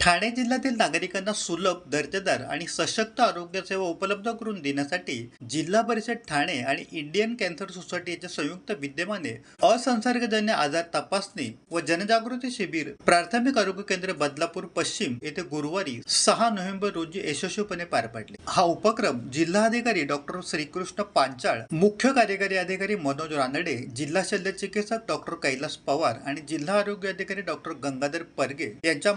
ठाणे जिल्ह्यातील नागरिकांना सुलभ दर्जेदार आणि सशक्त आरोग्य सेवा उपलब्ध करून देण्यासाठी जिल्हा परिषद ठाणे आणि इंडियन कॅन्सर सोसायटी यांच्या संयुक्त विद्यमाने असंसर्गजन्य आजार तपासणी व जनजागृती शिबिर प्राथमिक आरोग्य केंद्र बदलापूर पश्चिम येथे गुरुवारी सहा नोव्हेंबर रोजी यशस्वीपणे पार पडले. हा उपक्रम जिल्हाधिकारी डॉक्टर श्रीकृष्ण पांचाळ मुख्य कार्यकारी अधिकारी मनोज रानडे जिल्हा शल्य चिकित्सक डॉक्टर कैलास पवार आणि जिल्हा आरोग्य अधिकारी डॉक्टर गंगाधर परगे यांच्या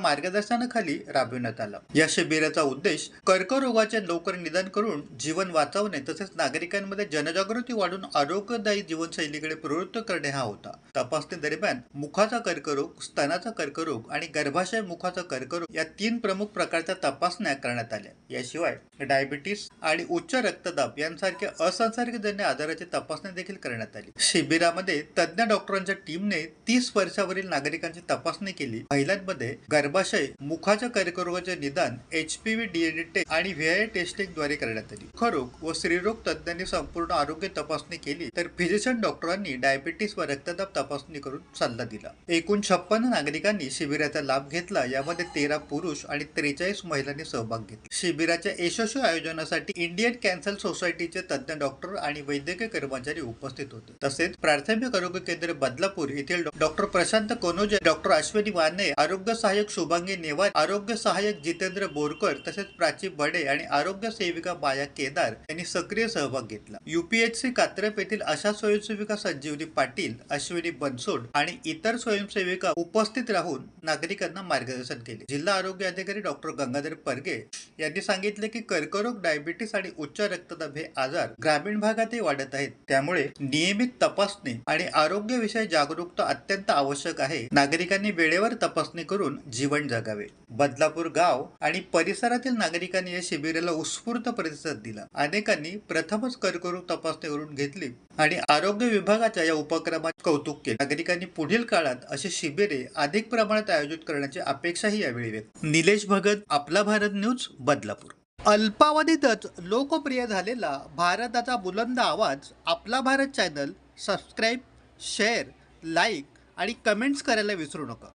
खाली राबविण्यात आला. या शिबिराचा उद्देश कर्करोगाचे लवकर निदान करून जीवन वाचवणे तसेच नागरिकांमध्ये जनजागृती वाढून आरोग्यदायी जीवनशैलीकडे प्रवृत्त करणे हा होता. तपासणी दरम्यान मुखाचा कर्करोग स्तनाचा कर्करोग आणि गर्भाशय मुखाचा कर्करोग या तीन प्रमुख प्रकारच्या तपासण्या करण्यात आल्या. याशिवाय डायबिटीस आणि उच्च रक्तदाब यांसारख्या असंसर्गजन्य आजाराची तपासणी देखील करण्यात आली. शिबिरामध्ये तज्ज्ञ डॉक्टरांच्या टीमने तीस वर्षावरील नागरिकांची तपासणी केली. महिलांमध्ये गर्भाशय मुख मुखाच्या कर्करोगाचे निदान H P V DNA test आणि व्हीआय टेस्टिंगद्वारे करण्यात आली. मुखरोग व स्त्रीरोग तज्ज्ञांनी संपूर्ण आरोग्य तपासणी केली तर फिजिशियन डॉक्टरांनी डायबिटीस व रक्तदाब तपासणी करून सल्ला दिला. एकूण छप्पन्न नागरिकांनी शिबिराचा लाभ घेतला यामध्ये तेरा पुरुष आणि त्रेचाळीस महिलांनी सहभाग घेतला. शिबिराच्या यशस्वी आयोजनासाठी इंडियन कॅन्सर सोसायटीचे तज्ज्ञ डॉक्टर आणि वैद्यकीय कर्मचारी उपस्थित होते. तसेच प्राथमिक आरोग्य केंद्र बदलापूर येथील डॉक्टर प्रशांत कोनोजे डॉक्टर अश्विनी वाने आरोग्य सहाय्यक शुभांगी नेवारे आरोग्य सहाय्यक जितेंद्र बोरकर तसेच प्राची बडे आणि आरोग्य सेविका माया केदार यांनी सक्रिय सहभाग घेतला. युपीएचसी कात्रप येथील अशा स्वयंसेविका संजीवनी पाटील अश्विनी बनसोड आणि इतर स्वयंसेविका उपस्थित राहून नागरिकांना मार्गदर्शन केले. जिल्हा आरोग्य अधिकारी डॉक्टर गंगाधर परगे यांनी सांगितले की कर्करोग डायबिटीस आणि उच्च रक्तदाब हे आजार ग्रामीण भागातही वाढत आहेत. त्यामुळे नियमित तपासणी आणि आरोग्यविषयी जागरूकता अत्यंत आवश्यक आहे. नागरिकांनी वेळेवर तपासणी करून जीवन जगावे. बदलापूर गाव आणि परिसरातील नागरिकांनी या शिबिराला उत्स्फूर्त प्रतिसाद दिला. अनेकांनी प्रथमच कर्करोग तपासणी करून घेतली आणि आरोग्य विभागाच्या या उपक्रमात कौतुक केले. नागरिकांनी पुढील काळात अशी शिबिरे अधिक प्रमाणात आयोजित करण्याची अपेक्षाही यावेळी व्यक्त निलेश भगत आपला भारत न्यूज बदलापूर. अल्पावधीतच लोकप्रिय झालेला भारताचा बुलंद आवाज आपला Bharat channel subscribe share like आणि कमेंट्स करायला विसरू नका.